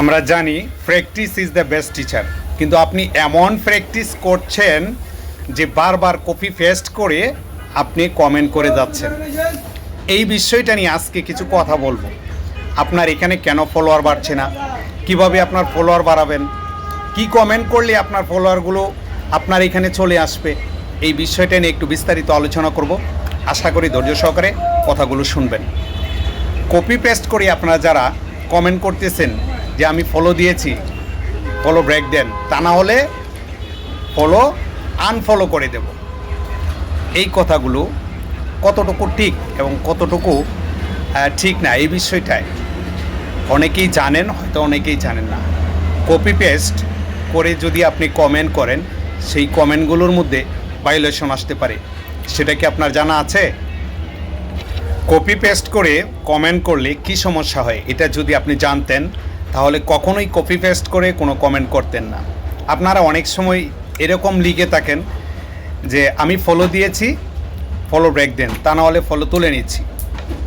আমরা জানি practice is the best teacher কিন্তু আপনি এমন প্র্যাকটিস করছেন যে বারবার কপি পেস্ট করে আপনি কমেন্ট করে যাচ্ছেন। এই বিষয়টা নিয়ে আজকে কিছু কথা বলব। আপনার এখানে কেন ফলোয়ার বাড়ছে না? কীভাবে আপনার ফলোয়ার বাড়াবেন? কি কমেন্ট করলে আপনার ফলোয়ারগুলো আপনার এখানে চলে আসবে? এই বিষয়টা নিয়ে একটু বিস্তারিত আলোচনা করব। আশা করি ধৈর্য সহকারে কথাগুলো শুনবেন। কপি পেস্ট করে আপনারা যারা কমেন্ট করতেছেন যে আমি ফলো দিয়েছি ফলো ব্রেক দেন। তা না হলে ফলো আনফলো করে দেব। এই কথাগুলো কতটুকু ঠিক এবং কতটুকু ঠিক না, এই বিষয়টায় অনেকেই জানেন, হয়তো অনেকেই জানেন না। কপি পেস্ট করে যদি আপনি কমেন্ট করেন, সেই কমেন্টগুলোর মধ্যে ভাইলেশন আসতে পারে। সেটা কি আপনার জানা আছে? কপি পেস্ট করে কমেন্ট করলে কি সমস্যা হয়? এটা যদি আপনি জানতেন তাহলে কখনোই কপি পেস্ট করে কোনো কমেন্ট করতেন না। আপনারা অনেক সময় এরকম লিখে থাকেন যে, আমি ফলো দিয়েছি ফলো ব্রেক দেন, তা না হলে ফলো তুলে নিচ্ছি।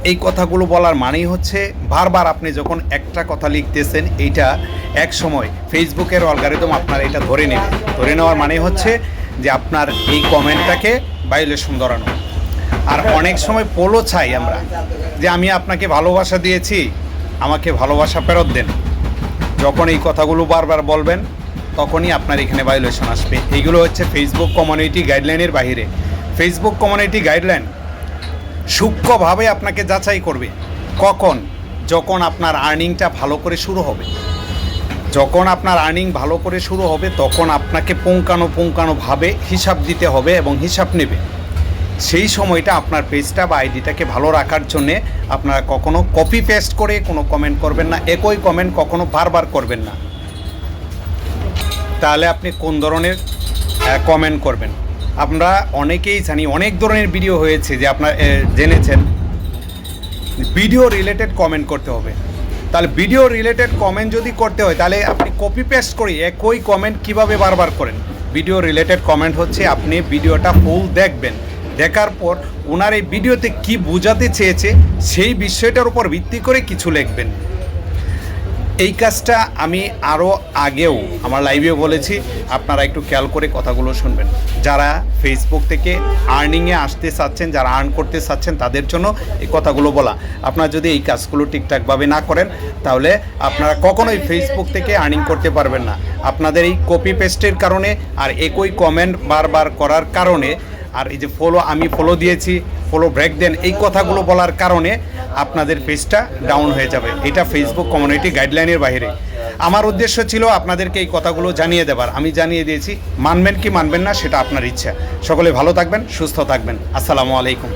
এই কথাগুলো বলার মানেই হচ্ছে, বারবার আপনি যখন একটা কথা লিখতেছেন, এইটা এক সময় ফেসবুকের অলগারিদম আপনার এটা ধরে নেবে। ধরে নেওয়ার মানে হচ্ছে যে, আপনার এই কমেন্টটাকে ভাইলেশন ধরানো। আর অনেক সময় পোলো চাই আমরা, যে, আমি আপনাকে ভালোবাসা দিয়েছি, আমাকে ভালোবাসা ফেরত দেন। যখন এই কথাগুলো বারবার বলবেন, তখনই আপনার এখানে ভায়োলেশন আসবে। এইগুলো হচ্ছে ফেসবুক কমিউনিটি গাইডলাইনের বাইরে ফেসবুক কমিউনিটি গাইডলাইন সূক্ষ্মভাবে আপনাকে যাচাই করবে, কখন, যখন আপনার আর্নিংটা ভালো করে শুরু হবে। যখন আপনার আর্নিং ভালো করে শুরু হবে, তখন আপনাকে পুঙ্কানো পুঙ্কানোভাবে হিসাব দিতে হবে এবং হিসাব নেবে। সেই সময়টা আপনার পেজটা বা আইডিটাকে ভালো রাখার জন্যে আপনারা কখনো কপি পেস্ট করে কোনো কমেন্ট করবেন না, একই কমেন্ট কখনো বারবার করবেন না। তাহলে আপনি কোন ধরনের কমেন্ট করবেন? আমরা অনেকেই জানি, অনেক ধরনের ভিডিও হয়েছে যে আপনার জেনেছেন। ভিডিও রিলেটেড কমেন্ট করতে হবে। তাহলে ভিডিও রিলেটেড কমেন্ট যদি করতে হয়, তাহলে আপনি কপি পেস্ট করে একই কমেন্ট কীভাবে বারবার করেন? ভিডিও রিলেটেড কমেন্ট হচ্ছে আপনি ভিডিওটা ফুল দেখবেন। দেখার পর ওনার এই ভিডিওতে কি বোঝাতে চেয়েছে সেই বিষয়টার উপর ভিত্তি করে কিছু লিখবেন। এই কাজটা আমি আরও আগেও আমার লাইভেও বলেছি, আপনারা একটু খেয়াল করে কথাগুলো শুনবেন। যারা ফেসবুক থেকে আর্নিংয়ে আসতে চাচ্ছেন, যারা আর্ন করতে চাচ্ছেন, তাদের জন্য এই কথাগুলো বলা। আপনারা যদি এই কাজগুলো ঠিকঠাকভাবে না করেন, তাহলে আপনারা কখনোই ফেসবুক থেকে আর্নিং করতে পারবেন না। আপনাদের এই কপি পেস্টের কারণে আর একই কমেন্ট বারবার করার কারণে আর এই যে ফলো আমি ফলো দিয়েছি ফলো ব্রেক দেন, এই কথাগুলো বলার কারণে আপনাদের পেজটা ডাউন হয়ে যাবে। এটা ফেসবুক কমিউনিটি গাইডলাইনের বাইরে। আমার উদ্দেশ্য ছিল আপনাদেরকে এই কথাগুলো জানিয়ে দেবার। আমি জানিয়ে দিয়েছি, মানবেন কি মানবেন না সেটা আপনার ইচ্ছা। সকলে ভালো থাকবেন, সুস্থ থাকবেন। আসসালামু আলাইকুম।